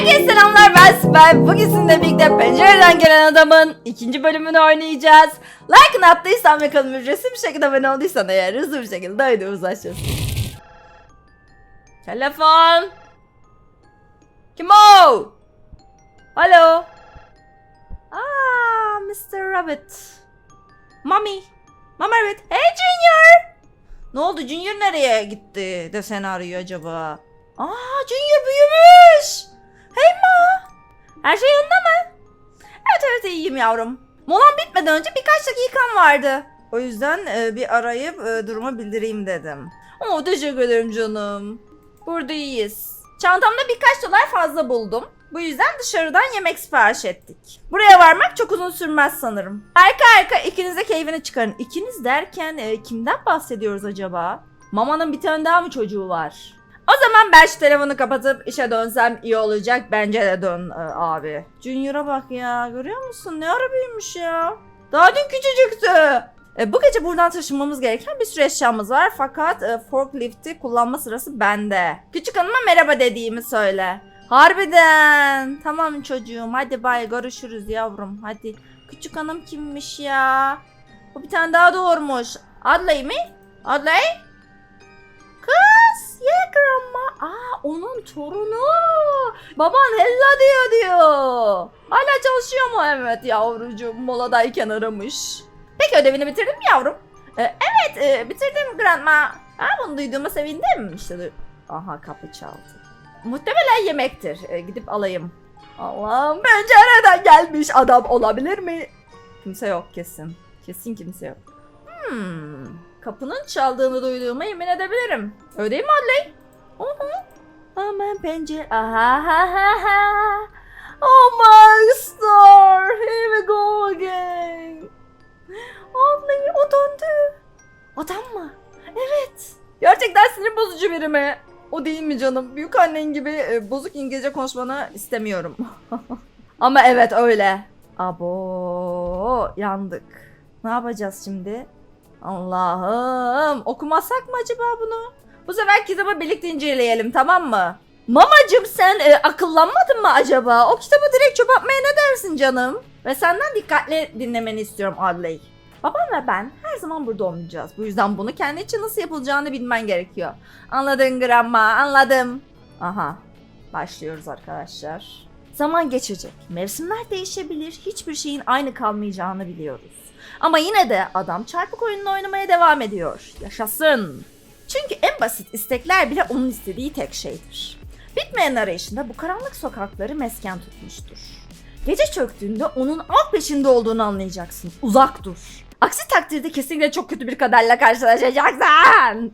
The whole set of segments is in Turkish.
Herkese selamlar ben Sibel. Bugün sizinle birlikte pencereden gelen adamın ikinci bölümünü oynayacağız. Like'ını attıysan ve kanalıma ücretsiz bir şekilde abone olduysan eğer hızlı bir şekilde videomuza başlıyoruz. Telefon. Kim o? Alo. Aa, Mr. Rabbit. Mommy. Mama Rabbit. Hey Junior. Ne oldu Junior nereye gitti de seni arıyor acaba? Aa Junior büyümüş. Hey ma. Her şey yolunda mı? Evet evet iyiyim yavrum. Molam bitmeden önce birkaç dakikam vardı. O yüzden e, bir arayıp e, durumu bildireyim dedim. Oo teşekkür ederim canım. Burada iyiyiz. Çantamda birkaç dolar fazla buldum. Bu yüzden dışarıdan yemek sipariş ettik. Buraya varmak çok uzun sürmez sanırım. Arka arka ikiniz de keyfini çıkarın. İkiniz derken e, kimden bahsediyoruz acaba? Mama'nın bir tane daha mı çocuğu var? O zaman ben şu telefonu kapatıp işe dönsem iyi olacak. Bence de dön e, abi. Junior'a bak ya. Görüyor musun? Ne ara ya. Daha dün küçücüktü. E, bu gece buradan taşınmamız gereken bir sürü eşyamız var. Fakat e, forklifti kullanma sırası bende. Küçük hanıma merhaba dediğimi söyle. Harbiden. Tamam çocuğum. Hadi bay görüşürüz yavrum. Hadi. Küçük hanım kimmiş ya? O bir tane daha doğurmuş. Adley mi? Adley? Kız. Yeah grandma. Aa onun torunu. Baban hella diyor diyor. Hala çalışıyor mu? Evet yavrucuğum moladayken aramış. Peki ödevini bitirdin mi yavrum? Ee, evet e, bitirdim grandma. Ha, bunu duyduğuma sevindim. İşte Aha kapı çaldı. Muhtemelen yemektir. Ee, gidip alayım. Allah'ım pencereden gelmiş adam olabilir mi? Kimse yok kesin. Kesin kimse yok. Hmm. Kapının çaldığını duyduğuma yemin edebilirim. Öyle değil mi Adley? Hemen pencere. Aha ha ha ha. Oh my star. Here we go again. Adley o döndü. Adam mı? Evet. Gerçekten sinir bozucu biri mi? O değil mi canım? Büyük annen gibi e, bozuk İngilizce konuşmanı istemiyorum. Ama evet öyle. Abo yandık. Ne yapacağız şimdi? Allah'ım okumazsak mı acaba bunu? Bu sefer kitabı birlikte inceleyelim tamam mı? Mamacım sen e, akıllanmadın mı acaba? O kitabı direkt çöp atmaya ne dersin canım? Ve senden dikkatli dinlemeni istiyorum Adley. Babam ve ben her zaman burada olmayacağız. Bu yüzden bunu kendi için nasıl yapılacağını bilmen gerekiyor. Anladın grandma anladım. Aha başlıyoruz arkadaşlar. Zaman geçecek. Mevsimler değişebilir. Hiçbir şeyin aynı kalmayacağını biliyoruz. Ama yine de adam çarpık oyununu oynamaya devam ediyor. Yaşasın. Çünkü en basit istekler bile onun istediği tek şeydir. Bitmeyen arayışında bu karanlık sokakları mesken tutmuştur. Gece çöktüğünde onun av peşinde olduğunu anlayacaksın. Uzak dur. Aksi takdirde kesinlikle çok kötü bir kaderle karşılaşacaksın.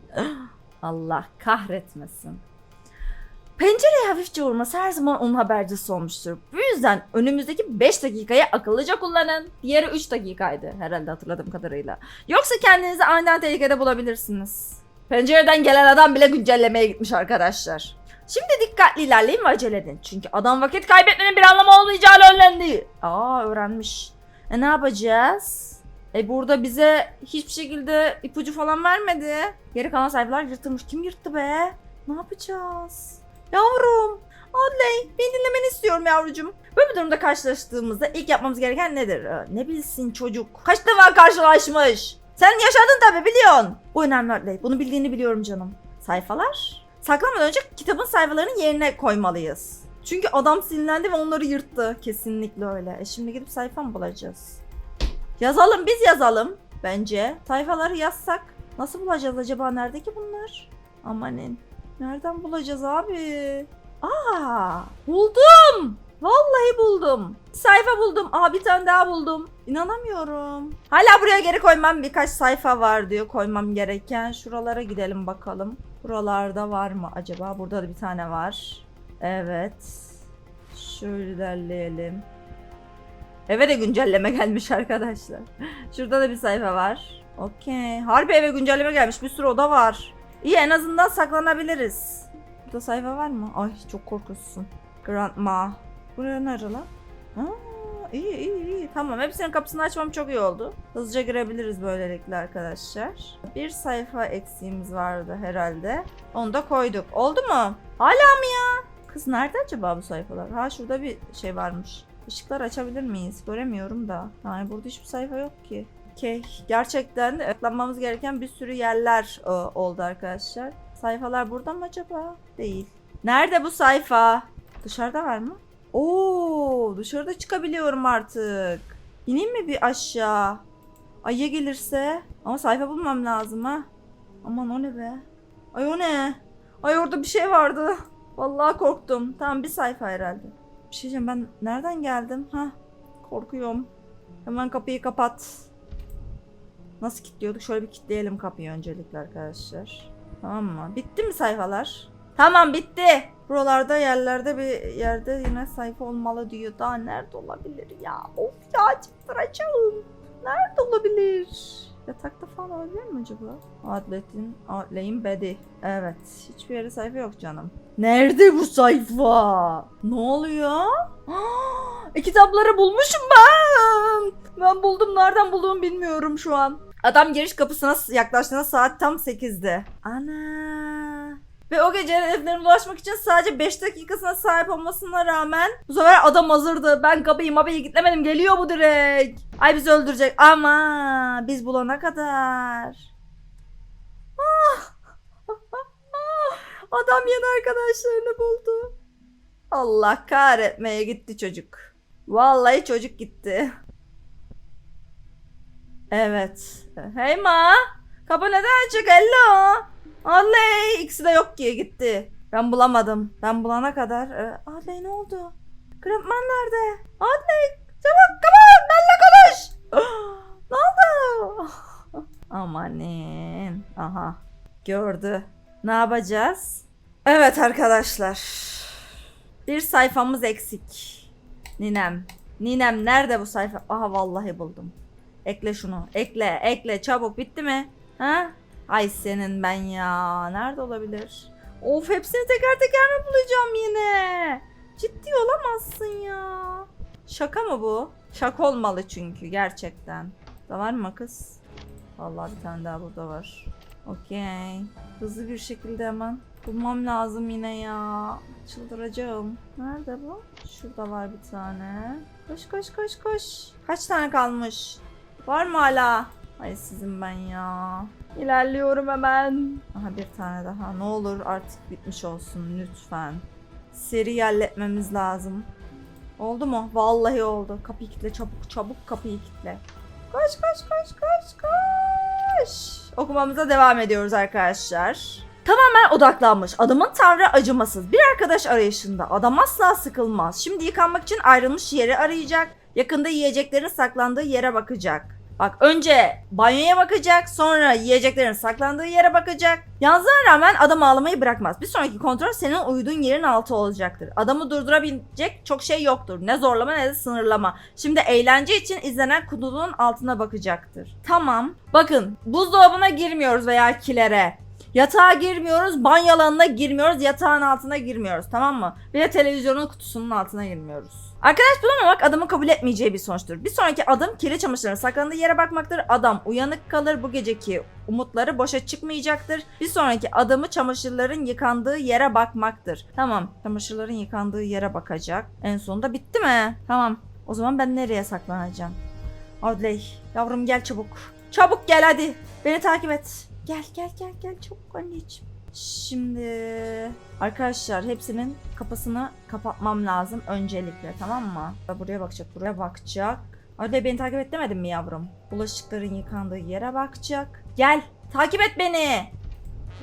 Allah kahretmesin. Pencereye hafifçe vurması her zaman onun habercisi olmuştur. Bu yüzden önümüzdeki 5 dakikayı akıllıca kullanın. Diğeri 3 dakikaydı herhalde hatırladığım kadarıyla. Yoksa kendinizi aniden tehlikede bulabilirsiniz. Pencereden gelen adam bile güncellemeye gitmiş arkadaşlar. Şimdi dikkatli ilerleyin ve acele edin. Çünkü adam vakit kaybetmenin bir anlamı olmayacağını öğrendi. Aa öğrenmiş. E ne yapacağız? E burada bize hiçbir şekilde ipucu falan vermedi. Geri kalan sayfalar yırtılmış. Kim yırttı be? Ne yapacağız? Yavrum. Adley beni dinlemeni istiyorum yavrucuğum. Böyle bir durumda karşılaştığımızda ilk yapmamız gereken nedir? Ee, ne bilsin çocuk? Kaç defa karşılaşmış? Sen yaşadın tabi biliyorsun. Bu önemli Adley. Bunu bildiğini biliyorum canım. Sayfalar? Saklamadan önce kitabın sayfalarını yerine koymalıyız. Çünkü adam sinirlendi ve onları yırttı. Kesinlikle öyle. E şimdi gidip sayfa mı bulacağız? Yazalım biz yazalım. Bence. Sayfaları yazsak. Nasıl bulacağız acaba? Nerede ki bunlar? Amanin. Nereden bulacağız abi? Aa, buldum. Vallahi buldum. Sayfa buldum. Aa bir tane daha buldum. İnanamıyorum. Hala buraya geri koymam birkaç sayfa var diyor koymam gereken. Şuralara gidelim bakalım. Buralarda var mı acaba? Burada da bir tane var. Evet. Şöyle ilerleyelim. Eve de güncelleme gelmiş arkadaşlar. Şurada da bir sayfa var. Okey. Harbi eve güncelleme gelmiş. Bir sürü oda var. İyi en azından saklanabiliriz. Burada sayfa var mı? Ay çok korkusun. Grandma. Buraya ne lan? Aa, iyi iyi iyi. Tamam hepsinin kapısını açmam çok iyi oldu. Hızlıca girebiliriz böylelikle arkadaşlar. Bir sayfa eksiğimiz vardı herhalde. Onu da koyduk. Oldu mu? Hala mı ya? Kız nerede acaba bu sayfalar? Ha şurada bir şey varmış. Işıklar açabilir miyiz? Göremiyorum da. Yani burada hiçbir sayfa yok ki. Okey. Gerçekten eklenmemiz gereken bir sürü yerler e, oldu arkadaşlar. Sayfalar burada mı acaba? Değil. Nerede bu sayfa? Dışarıda var mı? Oo, dışarıda çıkabiliyorum artık. İneyim mi bir aşağı? Ay'a gelirse. Ama sayfa bulmam lazım ha. Aman o ne be? Ay o ne? Ay orada bir şey vardı. Vallahi korktum. Tamam bir sayfa herhalde. Bir şey ben nereden geldim? Ha? Korkuyorum. Hemen kapıyı kapat. Nasıl kilitliyorduk? Şöyle bir kilitleyelim kapıyı öncelikle arkadaşlar. Tamam mı? Bitti mi sayfalar? Tamam bitti. Buralarda yerlerde bir yerde yine sayfa olmalı diyor. Daha nerede olabilir ya? Of ya çıldıracağım. Nerede olabilir? Yatakta falan olabilir mi acaba? Adletin, Adley'in bedi. Evet. Hiçbir yere sayfa yok canım. Nerede bu sayfa? Ne oluyor? E, kitapları bulmuşum ben. Ben buldum. Nereden bulduğumu bilmiyorum şu an. Adam giriş kapısına yaklaştığında saat tam 8'di. Ana. Ve o gece hedeflerine ulaşmak için sadece 5 dakikasına sahip olmasına rağmen bu sefer adam hazırdı. Ben kapıyı mapıyı kilitlemedim. Geliyor bu direkt. Ay bizi öldürecek ama biz bulana kadar. Ah. Adam yeni arkadaşlarını buldu. Allah kahretmeye gitti çocuk. Vallahi çocuk gitti. Evet. Hey ma. Kapı neden açık? Hello. Oley. İkisi de yok ki gitti. Ben bulamadım. Ben bulana kadar. E, Adley ne oldu? Grandman nerede? Adley çabuk kapan. Benle konuş. ne oldu? Amanin. Aha. Gördü. Ne yapacağız? Evet arkadaşlar. Bir sayfamız eksik. Ninem. Ninem nerede bu sayfa? Aha vallahi buldum. Ekle şunu. Ekle, ekle. Çabuk. Bitti mi? Ha? Ay senin ben ya. Nerede olabilir? Of hepsini teker teker mi bulacağım yine? Ciddi olamazsın ya. Şaka mı bu? Şaka olmalı çünkü gerçekten. Da var mı kız? Vallahi bir tane daha burada var. Okey. Hızlı bir şekilde hemen bulmam lazım yine ya. Çıldıracağım. Nerede bu? Şurada var bir tane. Koş koş koş koş. Kaç tane kalmış? Var mı hala? Ay sizin ben ya. İlerliyorum hemen. Aha bir tane daha. Ne olur artık bitmiş olsun lütfen. Seri halletmemiz lazım. Oldu mu? Vallahi oldu. Kapıyı kilitle çabuk çabuk kapıyı kilitle. Koş koş koş koş koş. Okumamıza devam ediyoruz arkadaşlar. Tamamen odaklanmış. Adamın tanrı acımasız. Bir arkadaş arayışında. Adam asla sıkılmaz. Şimdi yıkanmak için ayrılmış yeri arayacak. Yakında yiyeceklerin saklandığı yere bakacak. Bak önce banyoya bakacak, sonra yiyeceklerin saklandığı yere bakacak. Yalnızlığa rağmen adam ağlamayı bırakmaz. Bir sonraki kontrol senin uyuduğun yerin altı olacaktır. Adamı durdurabilecek çok şey yoktur. Ne zorlama ne de sınırlama. Şimdi eğlence için izlenen kutunun altına bakacaktır. Tamam. Bakın buzdolabına girmiyoruz veya kilere. Yatağa girmiyoruz, banyo alanına girmiyoruz, yatağın altına girmiyoruz tamam mı? Bir de televizyonun kutusunun altına girmiyoruz. Arkadaş bulamamak adamın kabul etmeyeceği bir sonuçtur. Bir sonraki adım kirli çamaşırların saklandığı yere bakmaktır. Adam uyanık kalır bu geceki umutları boşa çıkmayacaktır. Bir sonraki adımı çamaşırların yıkandığı yere bakmaktır. Tamam çamaşırların yıkandığı yere bakacak. En sonunda bitti mi? Tamam o zaman ben nereye saklanacağım? Audley yavrum gel çabuk. Çabuk gel hadi. Beni takip et. Gel gel gel gel çabuk anneciğim. Şimdi arkadaşlar hepsinin kapısını kapatmam lazım öncelikle tamam mı? Buraya bakacak buraya bakacak. Audley beni takip et demedim mi yavrum? Bulaşıkların yıkandığı yere bakacak. Gel takip et beni.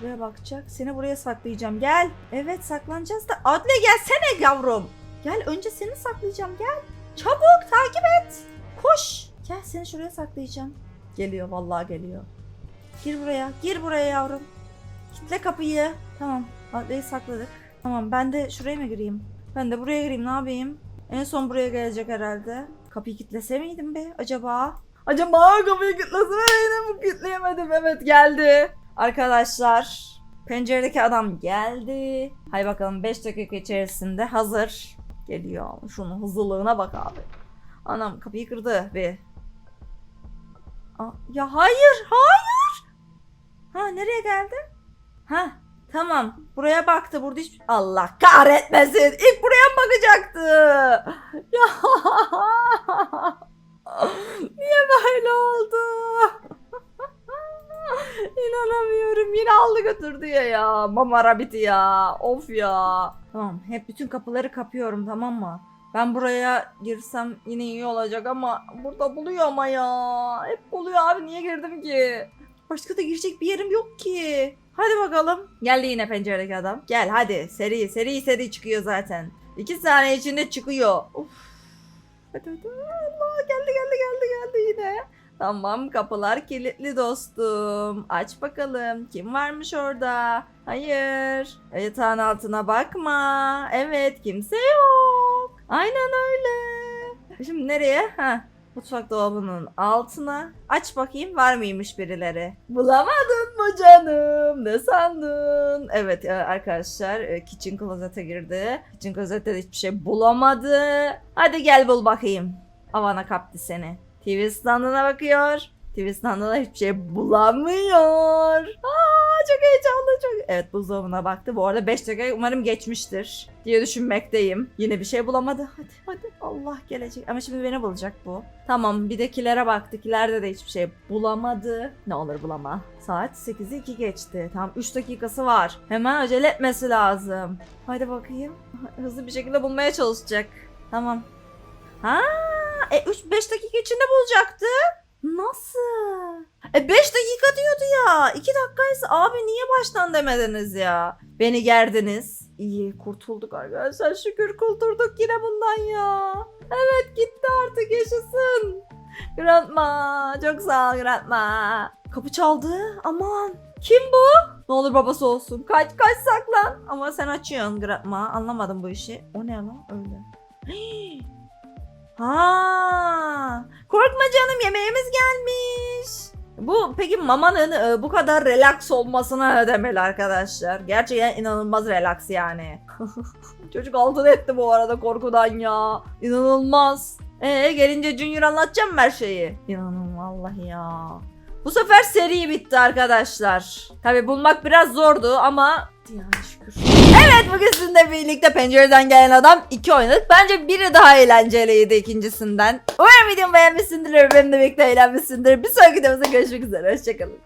Buraya bakacak. Seni buraya saklayacağım. Gel. Evet saklanacağız da. Adle gelsene yavrum. Gel önce seni saklayacağım. Gel. Çabuk takip et. Koş. Gel seni şuraya saklayacağım. Geliyor vallahi geliyor. Gir buraya. Gir buraya yavrum. Kitle kapıyı. Tamam. Adleyi sakladık. Tamam ben de şuraya mı gireyim? Ben de buraya gireyim ne yapayım? En son buraya gelecek herhalde. Kapıyı kitlese miydim be acaba? Acaba kapıyı kitlese miydim? Kitleyemedim. Evet geldi. Arkadaşlar penceredeki adam geldi. Hay bakalım 5 dakika içerisinde hazır. Geliyor. Şunun hızlılığına bak abi. Anam kapıyı kırdı bir. Aa, ya hayır hayır. Ha nereye geldi? Ha Tamam. Buraya baktı. Burada hiç... Allah kahretmesin. İlk buraya mı bakacaktı? Ya. Niye böyle oldu? İnanamıyorum. Yine aldı götürdü ya ya. Mama Rabbit'i ya. Of ya. Tamam. Hep bütün kapıları kapıyorum tamam mı? Ben buraya girsem yine iyi olacak ama burada buluyor ama ya. Hep buluyor abi niye girdim ki? Başka da girecek bir yerim yok ki. Hadi bakalım. Geldi yine penceredeki adam. Gel hadi seri seri seri çıkıyor zaten. İki saniye içinde çıkıyor. Of. Hadi hadi. Allah geldi geldi geldi geldi yine. Tamam kapılar kilitli dostum. Aç bakalım. Kim varmış orada? Hayır. Yatağın altına bakma. Evet kimse yok. Aynen öyle. Şimdi nereye? Ha. Mutfak dolabının altına. Aç bakayım var mıymış birileri? Bulamadın mı canım? Ne sandın? Evet e, arkadaşlar e, kitchen closet'e girdi. Kitchen closet'te de hiçbir şey bulamadı. Hadi gel bul bakayım. Avana kaptı seni. TV standına bakıyor. TV standına hiçbir şey bulamıyor. Aa, çok heyecanlı çok. Evet buzdolabına baktı. Bu arada 5 dakika umarım geçmiştir diye düşünmekteyim. Yine bir şey bulamadı. Hadi hadi Allah gelecek. Ama şimdi beni bulacak bu. Tamam bir de kilere baktı. Kilerde de hiçbir şey bulamadı. Ne olur bulama. Saat 8'i 2 geçti. Tam 3 dakikası var. Hemen acele etmesi lazım. Hadi bakayım. Hızlı bir şekilde bulmaya çalışacak. Tamam. Ha, e 3 5 dakika içinde bulacaktı. Nasıl? E 5 dakika diyordu ya. 2 dakikaysa abi niye baştan demediniz ya? Beni gerdiniz. İyi kurtulduk arkadaşlar. Şükür kurtulduk yine bundan ya. Evet gitti artık yaşasın. Grandma. Çok sağ ol Grandma. Kapı çaldı. Aman. Kim bu? Ne olur babası olsun. Kaç kaç saklan. Ama sen açıyorsun Grandma. Anlamadım bu işi. O ne lan öyle. Ha, korkma canım yemeğimiz gelmiş. Bu peki mamanın e, bu kadar relax olmasına ne demeli arkadaşlar? Gerçekten inanılmaz relax yani. Çocuk altın etti bu arada korkudan ya. İnanılmaz. Ee gelince Junior anlatacağım her şeyi? İnanın vallahi ya. Bu sefer seri bitti arkadaşlar. Tabi bulmak biraz zordu ama yani şükür. Evet bugün sizinle birlikte pencereden gelen adam iki oynadık. Bence biri daha eğlenceliydi ikincisinden. Umarım videomu beğenmişsindir benimle birlikte eğlenmişsindir. Bir sonraki videomuzda görüşmek üzere. Hoşçakalın.